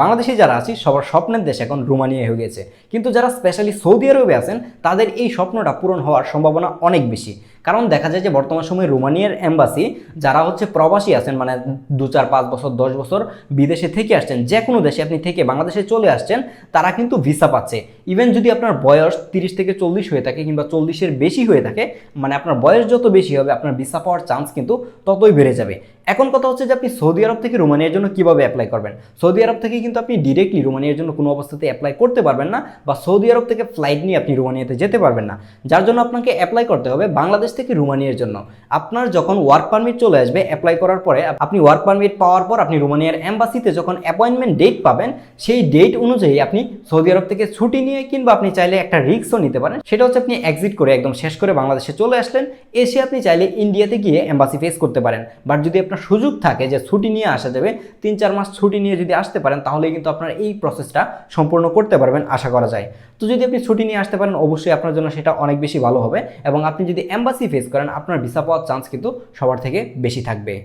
বাংলাদেশে যারা আছি, সবার স্বপ্নের দেশ এখন রোমানিয়া হয়ে গেছে। কিন্তু যারা স্পেশালি সৌদি আরবে আছেন, তাদের এই স্বপ্নটা পূরণ হওয়ার সম্ভাবনা অনেক বেশি। কারণ দেখা যায় যে বর্তমান সময়ে রোমানিয়ার এম্বাসি যারা হচ্ছে প্রবাসী আছেন মানে দু চার পাঁচ বছর, দশ বছর বিদেশে থেকে আসছেন, যে কোনো দেশে আপনি থেকে বাংলাদেশে চলে আসছেন, তারা কিন্তু ভিসা পাচ্ছে। ইভেন যদি আপনার বয়স তিরিশ থেকে চল্লিশ হয়ে থাকে কিংবা চল্লিশের বেশি হয়ে থাকে মানে আপনার বয়স যত বেশি হবে, আপনার ভিসা পাওয়ার চান্স কিন্তু ততই বেড়ে যাবে। এখন কথা হচ্ছে যে, আপনি সৌদি আরব থেকে রোমানিয়ার জন্য কীভাবে অ্যাপ্লাই করবেন? সৌদি আরব থেকে কিন্তু আপনি ডিরেক্টলি রোমানিয়ার জন্য কোনো অবস্থাতে অ্যাপ্লাই করতে পারবেন না, বা সৌদি আরব থেকে ফ্লাইট নিয়ে আপনি রোমানিয়াতে যেতে পারবেন না। যার জন্য আপনাকে অ্যাপ্লাই করতে হবে বাংলাদেশ থেকে রোমানিয়ার জন্য। আপনার যখন ওয়ার্ক পারমিট চলে আসবে অ্যাপ্লাই করার পরে আপনি ওয়ার্ক পারমিট পাওয়ার পর আপনি রোমানিয়ার এম্বাসিতে যখন অ্যাপয়েন্টমেন্ট ডেট পাবেন, সেই ডেট অনুযায়ী আপনি সৌদি আরব থেকে ছুটি নিয়ে কিংবা আপনি চাইলে একটা রিক্সও নিতে পারেন। সেটা হচ্ছে আপনি এক্সিট করে একদম শেষ করে বাংলাদেশে চলে আসলেন। এসে আপনি চাইলে ইন্ডিয়াতে গিয়ে এম্বাসি ফেস করতে পারেন। বাট যদি আপনার সুযোগ থাকে যে ছুটি নিয়ে আসা যাবে, তিন চার মাস ছুটি নিয়ে যদি আসতে পারেন, তাহলে কিন্তু আপনার এই প্রসেসটা সম্পূর্ণ করতে পারবেন, আশা করা যায়। তো যদি আপনি ছুটি নিয়ে আসতে পারেন, অবশ্যই আপনার জন্য সেটা অনেক বেশি ভালো হবে। এবং আপনি যদি এম্বাসি ফেস করেন, আপনার ভিসা পাওয়ার চান্স কিন্তু সবার থেকে বেশি থাকবে।